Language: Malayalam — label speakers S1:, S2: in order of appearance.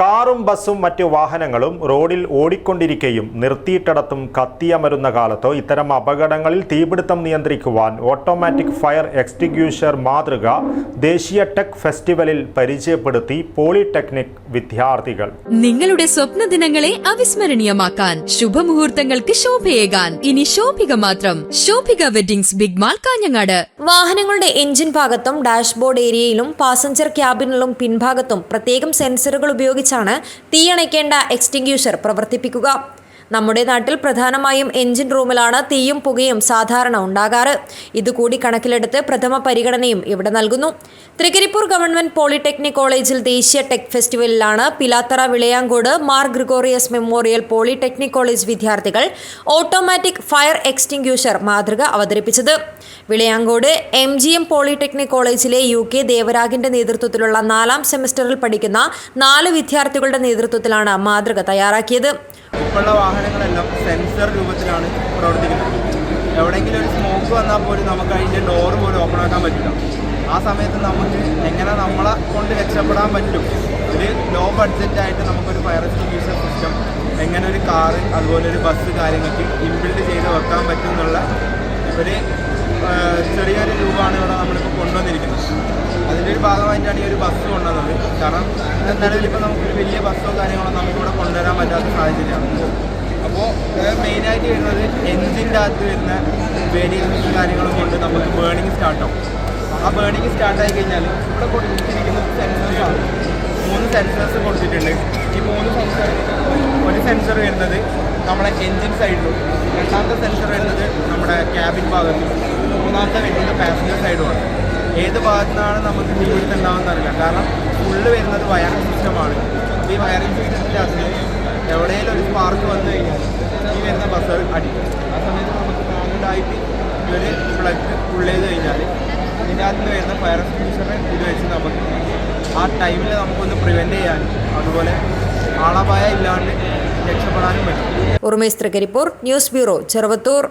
S1: കാറും ബസ്സും മറ്റ് വാഹനങ്ങളും റോഡിൽ ഓടിക്കൊണ്ടിരിക്കുകയും നിർത്തിയിട്ടിടത്തും കത്തിയമരുന്ന കാലത്തോ ഇത്തരം അപകടങ്ങളിൽ തീപിടുത്തം നിയന്ത്രിക്കുവാൻ ഓട്ടോമാറ്റിക് ഫയർ എക്സ്റ്റിഗ്യൂഷർ മാതൃക ദേശീയ ടെക് ഫെസ്റ്റിവലിൽ പരിചയപ്പെടുത്തി പോളിടെക്നിക് വിദ്യാർത്ഥികൾ.
S2: നിങ്ങളുടെ സ്വപ്ന ദിനങ്ങളെ അവിസ്മരണീയമാക്കാൻ ശുഭമുഹൂർത്തങ്ങൾക്ക് ശോഭയേകാൻ. ഇനി ശോഭിക മാത്രം. Shobhika weddings big mall Kanhangad.
S3: വാഹനങ്ങളുടെ എഞ്ചിൻ ഭാഗത്തും ഡാഷ്ബോർഡ് ഏരിയയിലും പാസഞ്ചർ ക്യാബിനിലും പിൻഭാഗത്തും പ്രത്യേകം സെൻസറുകൾ ഉപയോഗിച്ചാണ് തീയണയ്ക്കേണ്ട എക്സ്റ്റിങ്ക്യൂഷർ പ്രവർത്തിപ്പിക്കുക. നമ്മുടെ നാട്ടിൽ പ്രധാനമായും എഞ്ചിൻ റൂമിലാണ് തീയും പുകയും സാധാരണ ഉണ്ടാകാറ്. ഇതുകൂടി കണക്കിലെടുത്ത് പ്രഥമ പരിഗണനയും ഇവിടെ നൽകുന്നു. തൃക്കരിപ്പൂർ ഗവൺമെന്റ് പോളിടെക്നിക് കോളേജിൽ ദേശീയ tech ഫെസ്റ്റിവലിലാണ് Pilathara Vilayancode Mar Gregorios memorial polytechnic college വിദ്യാർത്ഥികൾ ഓട്ടോമാറ്റിക് ഫയർ എക്സ്റ്റിങ്ക്യൂഷർ മാതൃക അവതരിപ്പിച്ചത്. Vilayancode M G M polytechnic കോളേജിലെ യു കെ ദേവരാഗിന്റെ നേതൃത്വത്തിലുള്ള നാലാം സെമസ്റ്ററിൽ പഠിക്കുന്ന നാല് വിദ്യാർത്ഥികളുടെ നേതൃത്വത്തിലാണ് മാതൃക തയ്യാറാക്കിയത്.
S4: ഇപ്പോഴുള്ള വാഹനങ്ങളെല്ലാം സെൻസർ രൂപത്തിലാണ് പ്രവർത്തിക്കുന്നത്. എവിടെയെങ്കിലും ഒരു സ്മോക്ക് വന്നാൽ പോലും നമുക്ക് അതിന്റെ ഡോറ് പോലും ഓപ്പൺ ആക്കാൻ പറ്റില്ല. ആ സമയത്ത് നമുക്ക് എങ്ങനെ നമ്മളെ കൊണ്ട് രക്ഷപ്പെടാൻ പറ്റും? ഒരു ലോ ബഡ്ജറ്റായിട്ട് നമുക്കൊരു ഫയർ എക്സ്റ്റിങ്യൂഷർ സിസ്റ്റം എങ്ങനെ ഒരു കാറ് അതുപോലെ ഒരു ബസ് കാര്യങ്ങൾക്ക് ഇൻബിൽഡ് ചെയ്ത് വെക്കാൻ പറ്റും എന്നുള്ള ഒരു ചെറിയൊരു രൂപമാണ് ഇവിടെ നമ്മളിപ്പോൾ കൊണ്ടുവന്നിരിക്കുന്നത് അതിന്റെ ഒരു ഭാഗമായിട്ടാണ് ഈ ഒരു ബസ് കൊണ്ടുവന്നത് കാരണം നിലവിലിപ്പോൾ നമുക്ക് നമുക്കൊരു വലിയ ബസ്സോ കാര്യങ്ങളോ നമുക്കിവിടെ കൊണ്ടുവരാൻ പറ്റാത്ത സാഹചര്യമാണ്. അപ്പോൾ മെയിനായിട്ട് വരുന്നത് എൻജിന്റെ അകത്ത് വരുന്ന വേരിയേഷൻസും കാര്യങ്ങളും കൊണ്ട് നമുക്ക് ബേണിംഗ് സ്റ്റാർട്ടാവും ആ ബേണിംഗ് സ്റ്റാർട്ടായി കഴിഞ്ഞാൽ ഇവിടെ കൊടുത്തിരിക്കുന്നത് സെൻസേഴ്സാണ് മൂന്ന് സെൻസേഴ്സ് കൊടുത്തിട്ടുണ്ട്. ഈ മൂന്ന് സെൻസർ ഒരു സെൻസർ വരുന്നത് നമ്മുടെ എൻജിൻ സൈഡിലും രണ്ടാമത്തെ സെൻസർ വരുന്നത് നമ്മുടെ ക്യാബിൻ ഭാഗത്തും മൂന്നാമത്തെ വരുന്നത് പാസഞ്ചർ സൈഡുമാണ് ഏത് ഭാഗത്തു നിന്നാണ് നമുക്ക് തീപിടുത്തം ഉണ്ടാവുന്ന അറിയില്ല. കാരണം ഫുള്ള് വരുന്നത് വയറിംഗ് സിസ്റ്റമാണ് ഈ വയറിംഗ് സിസ്റ്റത്തിന്റെ അതിൽ എവിടെയെങ്കിലും ഒരു സ്പാർക്ക് വന്നു കഴിഞ്ഞാൽ ഈ വരുന്ന ബസ് അടിക്കും. ആ സമയത്ത് നമുക്ക് മാനുവലായിട്ട് ഇവർ പ്ലഗ് ചെയ്ത് കഴിഞ്ഞാൽ ഇതിന്റെ അകത്ത് വരുന്ന ഫയർ എക്സ്റ്റിങ്ഷറെ ഇത് വെച്ച് നമുക്ക് ആ ടൈമിൽ നമുക്കൊന്ന് പ്രിവെന്റ് ചെയ്യാനും അതുപോലെ ആളപായ ഇല്ലാണ്ട് രക്ഷപ്പെടാനും പറ്റും.
S3: ഉറുമേസ് തൃക്കരിപ്പൂർ ന്യൂസ് ബ്യൂറോ ചെറുവത്തൂർ.